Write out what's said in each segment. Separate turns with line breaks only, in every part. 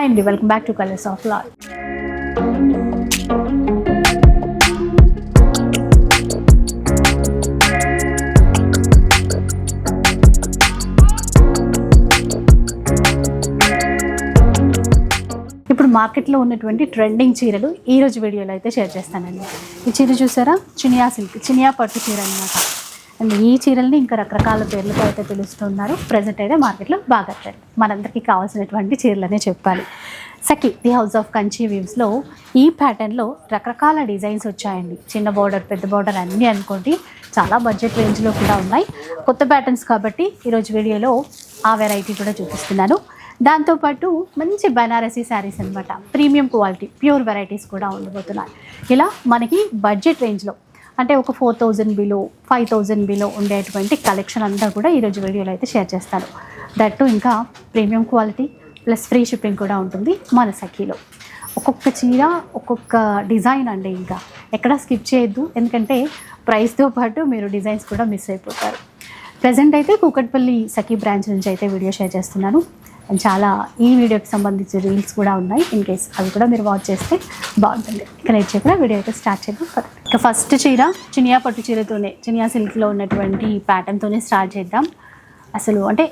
Hi అండి welcome back to colours of Lal ఇప్పుడు మార్కెట్లో ఉన్నటువంటి ట్రెండింగ్ చీరలు ఈ రోజు వీడియోలో అయితే షేర్ చేస్తానండి. ఈ చీర చూసారా? చినియా సిల్క్ చినియా పట్టు చీర అనమాట అండ్ ఈ చీరల్ని ఇంకా రకరకాల పేర్లతో అయితే పిలుస్తున్నారు. ప్రజెంట్ అయితే మార్కెట్లో బాగా ట్రెండ్ మనందరికీ కావాల్సినటువంటి చీరలనే చెప్పాలి. Sakhi the house of Kanchi వీవ్స్లో ఈ ప్యాటర్న్లో రకరకాల డిజైన్స్ వచ్చాయండి. చిన్న బార్డర్ పెద్ద బార్డర్ అన్నీ అనుకోండి చాలా బడ్జెట్ రేంజ్లో కూడా ఉన్నాయి. కొత్త ప్యాటర్న్స్ కాబట్టి ఈరోజు వీడియోలో ఆ వెరైటీ కూడా చూపిస్తున్నాను. దాంతోపాటు మంచి బనారసీ శారీస్ అనమాట ప్రీమియం క్వాలిటీ ప్యూర్ వెరైటీస్ కూడా ఉండబోతున్నాయి. ఇలా మనకి బడ్జెట్ రేంజ్లో అంటే ఒక four thousand below five thousand below ఉండేటువంటి కలెక్షన్ అంతా కూడా ఈరోజు వీడియోలో అయితే షేర్ చేస్తాను. దట్టు ఇంకా premium quality plus free shipping కూడా ఉంటుంది మన సఖీలో. ఒక్కొక్క చీర ఒక్కొక్క డిజైన్ అండి ఇంకా. ఎక్కడ స్కిప్ చేయొద్దు ఎందుకంటే ప్రైస్తో పాటు మీరు డిజైన్స్ కూడా మిస్ అయిపోతారు. ప్రజెంట్ అయితే కూకట్పల్లి సఖీ బ్రాంచ్ నుంచి అయితే వీడియో షేర్ చేస్తున్నాను. అండ్ చాలా ఈ వీడియోకి సంబంధించిన రీల్స్ కూడా ఉన్నాయి. ఇన్ కేస్ అవి కూడా మీరు వాచ్ చేస్తే బాగుంటుంది. ఇక నేను చెప్పిన వీడియో అయితే స్టార్ట్ చేద్దాం. ఇక ఫస్ట్ చీర చినియా పట్టు చీరతోనే చినియా సిల్క్లో ఉన్నటువంటి ప్యాటర్న్తోనే స్టార్ట్ చేద్దాం. అసలు అంటే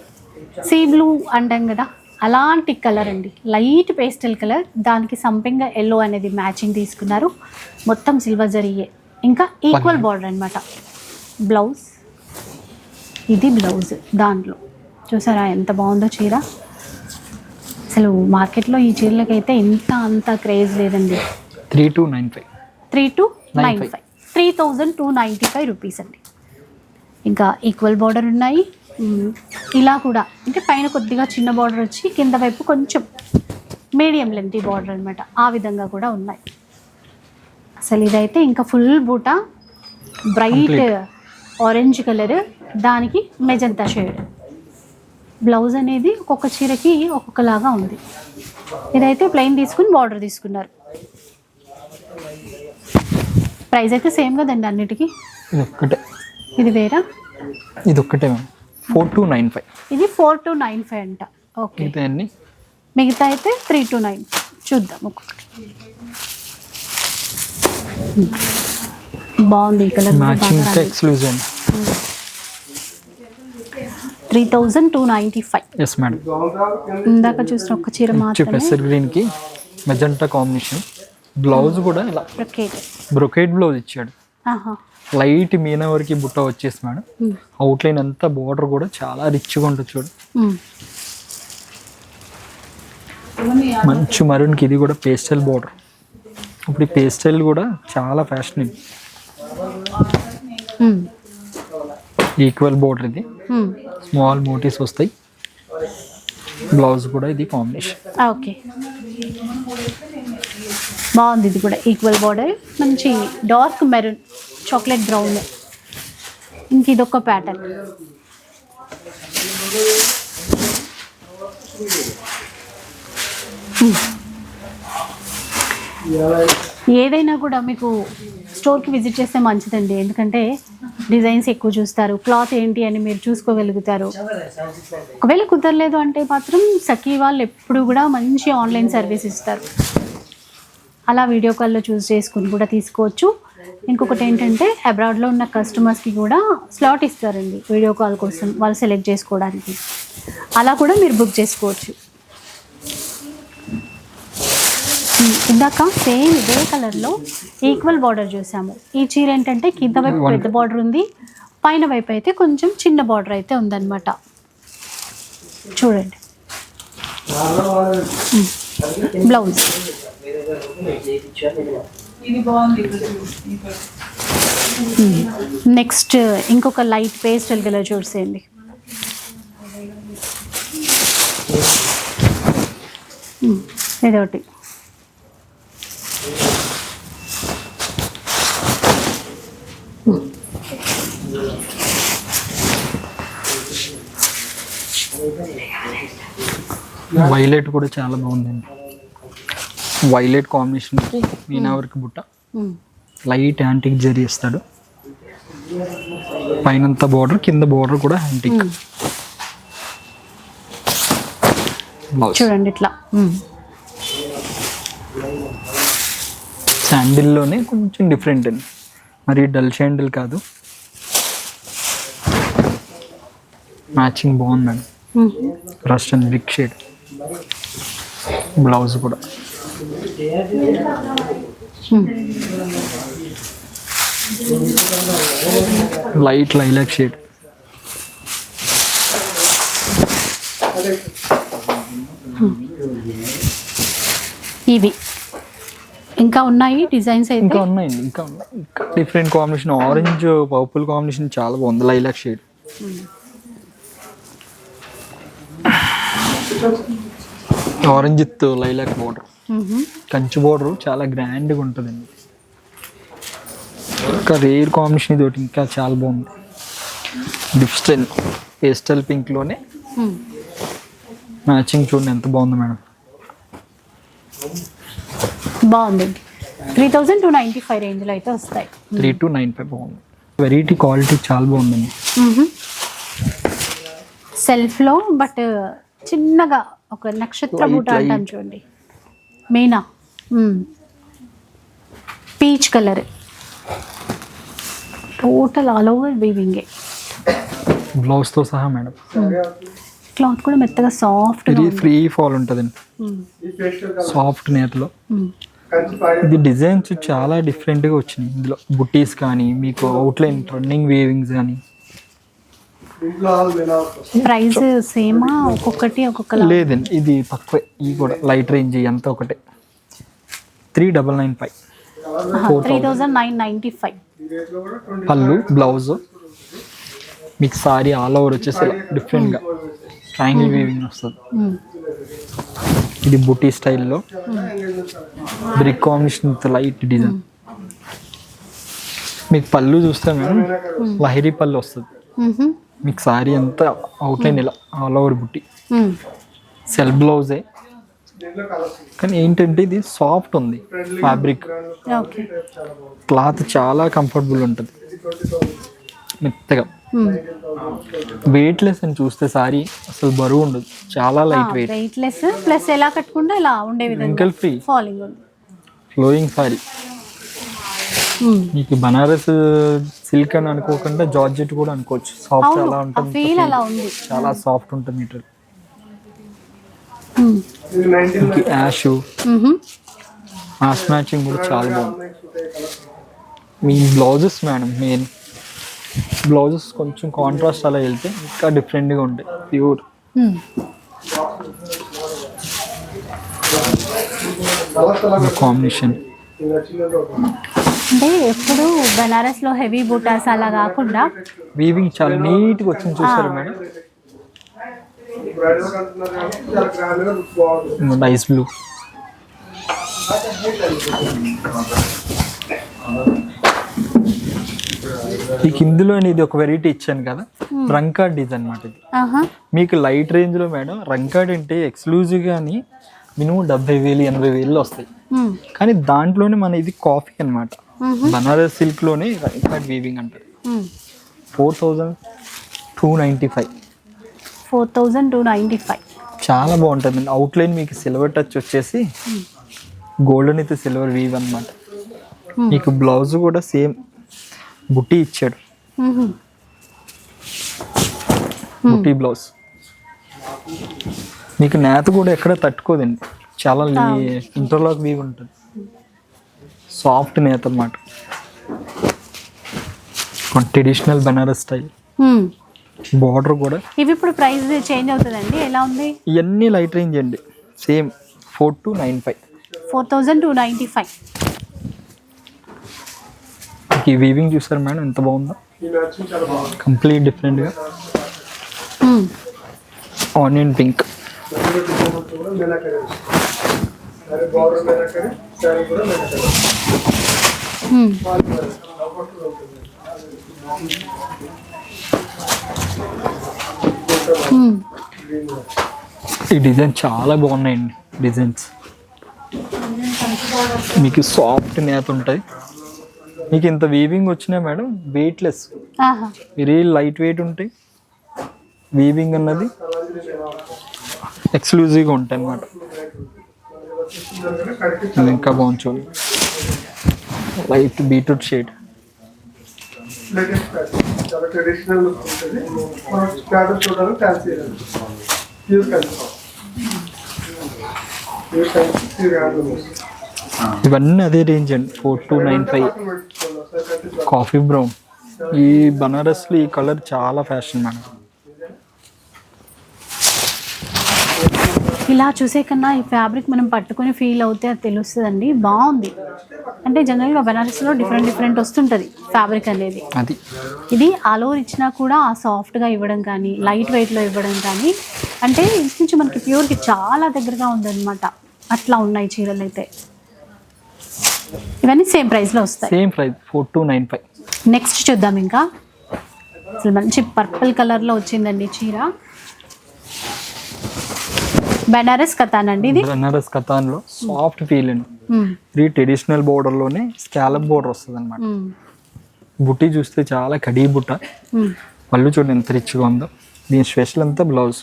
సీ బ్లూ అంటాం కదా అలాంటి కలర్ అండి. లైట్ పేస్టల్ కలర్ దానికి సంపెంగ ఎల్లో అనేది మ్యాచింగ్ తీసుకున్నారు. మొత్తం సిల్వర్ జరిగే. ఇంకా ఈక్వల్ బార్డర్ అనమాట బ్లౌజ్ ఇది బ్లౌజ్ దాంట్లో. చూసారా ఎంత బాగుందో చీర? అసలు మార్కెట్లో ఈ చీరలకైతే ఇంత అంత క్రేజ్ లేదండి.
Three two nine five.
Three two nine. Five. Three thousand two ninety five rupees అండి ఇంకా ఈక్వల్ బార్డర్ ఉన్నాయి. ఇలా కూడా. అంటే పైన కొద్దిగా చిన్న బార్డర్ వచ్చి కింద వైపు కొంచెం మీడియం లెంతీ బార్డర్ అనమాట ఆ విధంగా కూడా ఉన్నాయి. అసలు ఇదైతే ఇంకా ఫుల్ బూట. బ్రైట్. Orange colour. దానికి మెజంతా షేడ్. బ్లౌజ్ అనేది ఒక్కొక్క చీరకి ఒక్కొక్కలాగా ఉంది. ఇదైతే ప్లెయిన్ తీసుకుని బార్డర్ తీసుకున్నారు. ప్రైస్ అయితే సేమ్ కదండి అన్నిటికీ?
ఇది ఒక్కటే.
ఇది వేరా?
ఇది ఒక్కటే ma'am four two nine five
ఇది ఫోర్ టు నైన్ ఫైవ్ అంట. ఓకే
మిగతా అన్ని?
మిగతా అయితే త్రీ టు నైన్ చూద్దాం ఒక్కొక్కటి. బాగుంది ఈ colour
matching exclusive
three thousand two ninety five.
Yes madam
ఇందాక చూసిన ఒక్క చీర
పెసర్ గ్రీన్కి మెజంటా కాంబినేషన్ బ్లౌజ్ కూడా ఇలా
బ్రొకేట్
బ్లౌజ్ ఇచ్చాడు. లైట్ మీనా వరకు బుట్ట వచ్చేసి మేడం
మ్,
అవుట్లైన్ అంతా బార్డర్ కూడా చాలా రిచ్గా ఉంటుంది చూడు.
మ్.
మంచి మరూన్కి ఇది కూడా పేస్టల్ బార్డర్ ఇప్పుడు ఈ పేస్టల్ కూడా చాలా ఫ్యాషన్ ఈక్వల్ బార్డర్ ఇది.
మ్.
స్మాల్ మోటీస్ వస్తాయి. బ్లౌజ్ కూడా ఇది కాంబినేషన్.
ఓకే బాగుంది ఇది కూడా. ఈక్వల్ బార్డర్ మంచి డార్క్ మెరూన్ చాక్లెట్ బ్రౌన్ ఇంక ఇదొక ప్యాటర్న్ ఏదైనా కూడా మీకు స్టోర్కి విజిట్ చేస్తే మంచిదండి. ఎందుకంటే డిజైన్స్ ఎక్కువ చూస్తారు. క్లాత్ ఏంటి అని మీరు చూసుకోగలుగుతారు. ఒకవేళ కుదరలేదు అంటే మాత్రం సఖీ వాళ్ళు ఎప్పుడు కూడా మంచి ఆన్లైన్ సర్వీస్ ఇస్తారు. అలా వీడియో కాల్లో చూస్ చేసుకుని కూడా తీసుకోవచ్చు. ఇంకొకటి ఏంటంటే అబ్రాడ్లో ఉన్న కస్టమర్స్కి కూడా స్లాట్ ఇస్తారండి వీడియో కాల్ కోసం వాళ్ళు సెలెక్ట్ చేసుకోవడానికి. అలా కూడా మీరు బుక్ చేసుకోవచ్చు. ఇందాక సేమ్ ఇదే కలర్లో ఈక్వల్ బార్డర్ చూసాము. ఈ చీర ఏంటంటే కింద వైపు పెద్ద బార్డర్ ఉంది పైన వైపు అయితే కొంచెం చిన్న బార్డర్ అయితే ఉందన్నమాట. చూడండి. బ్లౌజ్ నెక్స్ట్ ఇంకొక లైట్ పేస్టల్ కలర్ చూసేయండి. ఉమ్, ఇదొకటి.
వైలెట్ కూడా చాలా బాగుందండి. వైలెట్ కాంబినేషన్కి మీనా వర్క్ బుట్ట. లైట్ యాంటిక్ జరీ ఇస్తాడు. పైనంత బార్డర్ కింద బార్డర్ కూడా యాంటిక్. బ్లౌజ్
చూడండి ఇట్లా.
శాండిల్లోనే కొంచెం డిఫరెంట్ అండి. మరి డల్ శాండిల్ కాదు. మ్యాచింగ్ బాగుందండి. Rust and brick shade blouse కూడా. Light lilac shade.
ఇవి. ఇంకా ఉన్నాయి డిజైన్స్ అయితే?
ఇంకా ఉన్నాయండి ఇంకా ఉన్నాయి. ఇంకా different combination. Orange purple combination చాలా బాగుంది lilac shade. Orange with lilac border. Kanchi border చాలా గ్రాండ్గా ఉంటుందండి ఇంకా రేర్ కాంబినేషన్ ఇది ఒకటి ఇంకా చాలా బాగుంది. డిఫ్స్టైల్ పేస్టల్ పింక్లోనే
మ్మ్.
మ్యాచింగ్ చూడండి ఎంత బాగుంది మేడం.
బాగుందండి three thousand two ninety five రేంజ్లో అయితే వస్తాయి.
త్రీ టు నైన్ ఫైవ్ బాగుంది. వెరైటీ క్వాలిటీ చాలా బాగుందండి.
సెల్ఫ్లో బట్ చిన్నగా ఒక నక్షత్ర బూట అంటాం. చూడండి. Meena? Peach colour total all over వీవింగే
బ్లౌజ్తో సహా మేడం
క్లాత్ కూడా మెత్తగా సాఫ్ట్
ఇది ఫ్రీ ఫాల్ ఉంటుందండి సాఫ్ట్ నేతలో. ఇది డిజైన్స్ చాలా డిఫరెంట్గా వచ్చినాయి. ఇందులో బుట్టీస్ కానీ మీకు అవుట్లైన్ రన్నింగ్ వేవింగ్స్ కానీ.
ప్రైస్ సేమా ఒక్కొక్కటి ఒక్కొక్క
లేదండి ఇది తక్కువే. ఇది కూడా లైట్ రేంజ్ ఎంత ఒకటే. Three double nine five.
Three thousand nine ninety five.
పళ్ళు బ్లౌజ్. మీకు సారీ ఆల్ ఓవర్ వచ్చేసి డిఫరెంట్గా ట్రయాంగిల్ వీవింగ్ వస్తుంది. ఇది బుటీ స్టైల్లో. Brick combination light design. మీకు పళ్ళు చూస్తే మేడం లహరి పళ్ళు వస్తుంది. మీకు సారీ అంతా అవుట్లైన్ ఇలా ఆల్ ఓవర్ బుట్టి. సెల్ బ్లౌజే. కానీ ఏంటంటే ఇది సాఫ్ట్ ఉంది ఫ్యాబ్రిక్. క్లాత్ చాలా కంఫర్టబుల్ ఉంటుంది. మెత్తగా. వెయిట్లెస్ అని చూస్తే సారీ అసలు బరువు ఉండదు. చాలా లైట్ వెయిట్.
వెయిట్లెస్. ప్లస్ ఎలా కట్టుకుంటే ఇలా ఉండే విధంగా
ఫ్రీ
ఫాలింగ్
ఫ్లోయింగ్ సారీ. మీకు బనారస్ సిల్క్ అని అనుకోకుండా జార్జెట్ కూడా అనుకోవచ్చు. సాఫ్ట్ అలా
ఆ
ఉంటుంది
ఫీల్ అలా ఉంది.
చాలా సాఫ్ట్ ఉంటుంది మీటర్
మ్మ్.
మీకు యాష్. మ్యాచ్ మ్యాచింగ్ కూడా చాలా బాగుంది. మీ బ్లౌజెస్ మేడం మెయిన్ బ్లౌజెస్ కొంచెం కాంట్రాస్ట్ అలా వెళ్తే ఇంకా డిఫరెంట్గా ఉంటాయి. ప్యూర్. కాంబినేషన్
అంటే ఎప్పుడు బనారస్లో హెవీ బూటాస్ అలా కాకుండా
వీవింగ్ చాలా నీట్గా వచ్చింది చూసారు మేడం? Nice blue. మీకు ఇందులో ఇది ఒక వెరైటీ ఇచ్చాను కదా రంకాడ్ డిజైన్ అనమాట ఇది. మీకు లైట్ రేంజ్లో మేడం రంకాడ్ అంటే ఎక్స్క్లూజివ్ కానీ మినిమం డెబ్బై వేలు ఎనభై వేలు వస్తాయి. కానీ దాంట్లోనే మన ఇది కాఫీ అనమాట బనారస్ సిల్క్లోనే రంకాడ్ వీవింగ్ అంటారు. Four thousand two ninety five
four thousand two ninety five
చాలా బాగుంటుంది. అవుట్లైన్ మీకు సిల్వర్ టచ్ వచ్చేసి గోల్డెన్ అయితే సిల్వర్ వీవ్ అనమాట మీకు బ్లౌజ్ కూడా సేమ్ బుట్టి ఇచ్చాడు.
మ్మ్.
బుట్టి బ్లౌజ్ మీకు నేత కూడా ఎక్కడ తట్టుకోదండి. చాలా ఇంటర్లాక్ వీవ్ ఉంటుంది. సాఫ్ట్ నేత అన్నమాట. Traditional Banaras style. బార్డర్ కూడా
ఇవి ఇప్పుడు ప్రైస్ చేంజ్ అవుతుందండి? ఎలా ఉంది?
ఇవన్నీ లైట్ రేంజ్ అండి. Same four two nine five
four thousand two ninety five
ఈ వీవింగ్ చూసారు మేడం? ఎంత బాగుందో? కంప్లీట్ డిఫరెంట్గా ఆనియన్ పింక్ ఈ డిజైన్ చాలా బాగున్నాయండి డిజైన్స్. మీకు సాఫ్ట్ నేత ఉంటాయి. మీకు ఇంత వీవింగ్ వచ్చినా మేడం వెయిట్లెస్
ఆహా.
వెరీ లైట్ వెయిట్ ఉంటాయి. వీవింగ్ అన్నది ఎక్స్క్లూజివ్గా ఉంటాయి అన్నమాట. ఇది ఇంకా బాగుంది చూడు. లైట్ బీట్రూట్ షేడ్
చాలా ట్రెడిషనల్ ఉంటుంది మనం చూడడానికి ప్యూర్ ప్యూర్ ప్యూర్
ఇవన్నీ అదే రేంజ్ అండి. Four two nine five coffee brown ఈ బనారస్లో ఈ కలర్ చాలా ఫ్యాషన్ మేడం
ఇలా చూసే కన్నా ఈ ఫ్యాబ్రిక్ మనం పట్టుకొని ఫీల్ అవుతే అది తెలుస్తుందండి. బాగుంది. అంటే జనరల్గా బనారస్లో డిఫరెంట్ డిఫరెంట్ వస్తుంటుంది ఫ్యాబ్రిక్ అనేది.
అది.
ఇది ఓవర్ ఇచ్చినా కూడా ఆ సాఫ్ట్గా ఇవ్వడం కానీ లైట్ వెయిట్లో ఇవ్వడం కానీ అంటే ఇంచుమించు మనకి ప్యూర్కి చాలా దగ్గరగా ఉందన్నమాట. అట్లా ఉన్నాయి చీరలు అయితే. ఇవన్నీ సేమ్ ప్రైస్లో వస్తాయి.
Same price four two nine five
next చూద్దాం ఇంకా. అసలు మంచి పర్పుల్ కలర్లో వచ్చిందండి చీర. బెనారస్ కథాన్ అండి ఇది
బనారస్ కథాన్లో సాఫ్ట్ ఫీల్ అండి. ఇది ట్రెడిషనల్ బోర్డర్లోనే స్కాలప్ బోర్డర్ వస్తుంది అనమాట. బుట్టి చూస్తే చాలా కడీ బుట్ట. పళ్ళు చూడండి ఎంత రిచ్గా ఉందో దీని స్పెషల్ అంతా బ్లౌజ్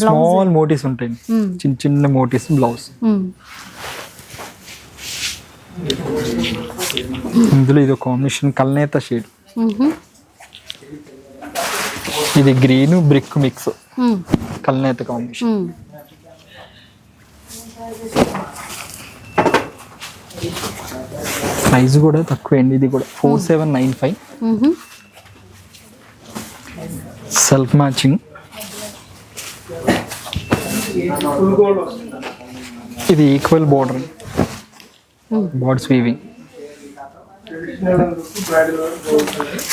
స్మాల్ మోటీస్ ఉంటాయి
మ్మ్.
చిన్న చిన్న మోటీస్ బ్లౌజ్
మ్మ్.
ఇందులో ఇది కాంబినేషన్ కల్నేత షేడ్
మ్మ్.
ఇది గ్రీన్ బ్రిక్ మిక్స్. కల్నేత కాంబినేషన్. ప్రైస్ కూడా తక్కువ అండి ఇది కూడా four seven nine five. Self matching ఇది ఈక్వల్ బోర్డర్ బోర్డ్స్ వీవింగ్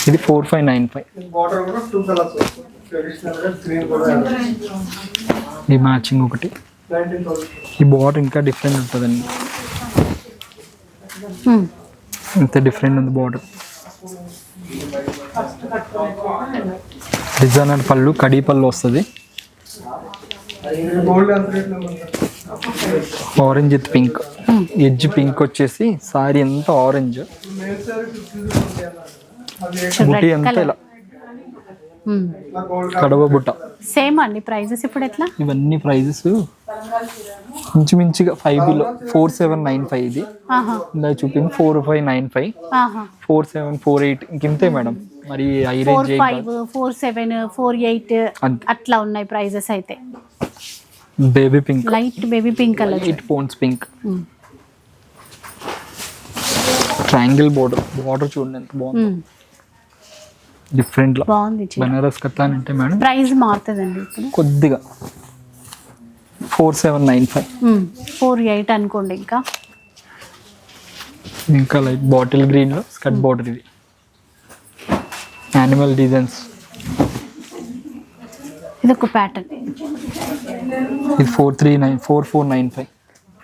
ఇది ఫోర్ ఫైవ్ నైన్ ఫైవ్ ఈ మ్యాచింగ్ ఒకటి. ఈ బార్డర్ ఇంకా డిఫరెంట్ ఉంటుందండి. ఇంత డిఫరెంట్ ఉంది బార్డర్. డిజైనర్ పళ్ళు కడీ పళ్ళు వస్తుంది.
ఎంత
orange with pink. Edge pink వచ్చేసి సారీ అంతా ఆరెంజ్
colour.
ఇలా. కడవ బుట్ట.
సేమ్ అండి. ప్రైజెస్ ఇప్పుడు ఎట్లా?
ఇవన్నీ ప్రైజెస్ ఇంచుమించుగా five below four seven nine five ఇది. ఇందా చూపింది four five nine five four seven four eight ఇంకింతే మేడం. మరి I range
five four seven four eight అట్లా ఉన్నాయి ప్రైజెస్ అయితే.
Baby pink
light baby pink colour
eight Ponce pink triangle border border చూడండి ఎంత బాగుంది. డిఫరెంట్
బాగుంది
బనారస్ కత్తాన్ అంటే మేడం
ప్రైస్ మారుతుందండి ఇప్పుడు.
కొద్దిగా. Four seven nine five.
Four eight అనుకోండి ఇంకా.
ఇంకా లైక్ బాటిల్ గ్రీన్లో స్కట్ బార్డర్ ఇది. Animal designs.
ఇది ఒక ప్యాటర్న్.
ఇది four three nine four four nine five.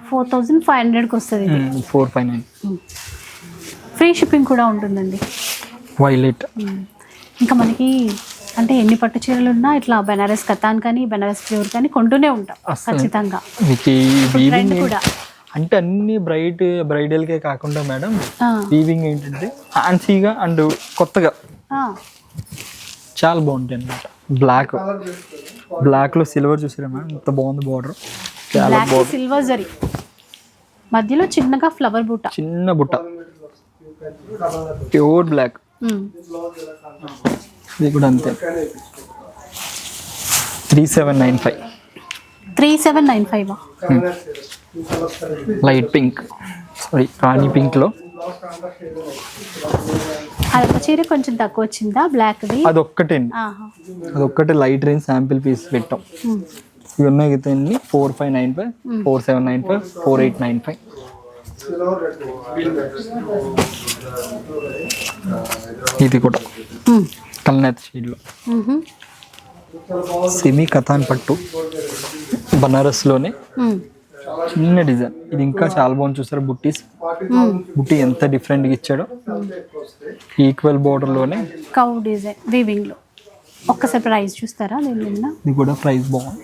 Four thousand five హండ్రెడ్కి వస్తుంది ఇది.
Four five nine.
Free shipping కూడా ఉంటుందండి.
వైలెట్.
ఇంకా మనకి అంటే ఎన్ని పట్టు చీరలు ఉన్నా ఇట్లా బెనారస్ కథాన్ కానీ బెనారస్ ప్యూర్ కానీ కొంటూనే ఉంటాం. ఖచ్చితంగా. ట్రెండ్ కూడా.
అంటే అన్ని బ్రైట్ బ్రైడల్కే కాకుండా మేడం వీవింగ్ ఏంటంటే ఫ్యాన్సీగా అండ్ కొత్తగా. చాలా బాగుంటాయి అనమాట బ్లాక్ బ్లాక్లో సిల్వర్ చూసారా మేడం? ఎంత బాగుంది బార్డర్ చాలా
బ్లాక్
బాగుంది.
సిల్వర్ జరీ. మధ్యలో చిన్నగా ఫ్లవర్ బూట.
చిన్న బుట్ట ప్యూర్ బ్లాక్. ఇది కూడా అంతే. Three seven nine five.
Three seven nine five?
Light pink. Sari రాణి పింక్లో.
అదొక చీర కొంచెం తక్కువ వచ్చిందా బ్లాక్ది?
అదొక్కటే అండి. అదొక్కటే లైట్ రేంజ్ శాంపిల్ పీస్ పెట్టాం. ఇవి ఉన్నాయి కదా అన్ని four five nine five four seven nine five four eight nine five. ఇది కూడా. కల్నేత షేడ్లో. సెమీ కథాన్ పట్టు. బనారస్లోనే. చిన్న డిజైన్. ఇది ఇంకా చాలా బాగుంది చూసారు బుట్టీస్? బుట్టి ఎంత డిఫరెంట్గా ఇచ్చాడో. ఈక్వల్ బోర్డర్లోనే.
కౌ డిజైన్ వీవింగ్లో. ఒక్కసారి ప్రైస్ చూస్తారా? దీని మీద
ఇది కూడా ప్రైస్ బాగుంది.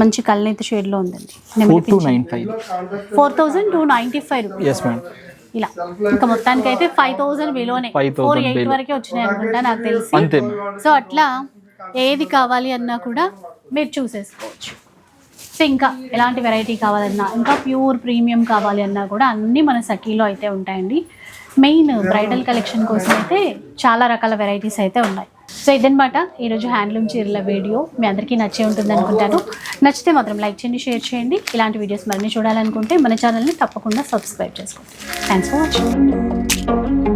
మంచి కళ్ళనైతే షేడ్లో ఉందండి.
Four two nine five.
Four thousand two ninety five rupees.
Yes madam
ఇలా. ఇంకా మొత్తానికి అయితే ఫైవ్ థౌసండ్ బిలోనే
5,000
ఫోర్ ఎయిట్. వరకే వచ్చినాయి అనుకుంటా నాకు తెలిసి. సో అట్లా ఏది కావాలి అన్నా కూడా మీరు చూసేసుకోవచ్చు సో ఇంకా ఎలాంటి వెరైటీ కావాలన్నా ఇంకా ప్యూర్ ప్రీమియం కావాలి అన్నా కూడా అన్నీ మన సఖీలో అయితే ఉంటాయండి. మెయిన్ బ్రైడల్ కలెక్షన్ కోసం అయితే చాలా రకాల వెరైటీస్ అయితే ఉన్నాయి. సో ఇదనమాట ఈరోజు హ్యాండ్లూమ్ చీరల వీడియో. మీ అందరికీ నచ్చే ఉంటుంది అనుకుంటాను. నచ్చితే మాత్రం లైక్ చేయండి షేర్ చేయండి. ఇలాంటి వీడియోస్ మరిన్ని చూడాలనుకుంటే మన ఛానల్ని తప్పకుండా సబ్స్క్రైబ్ చేసుకోండి. Thanks for watching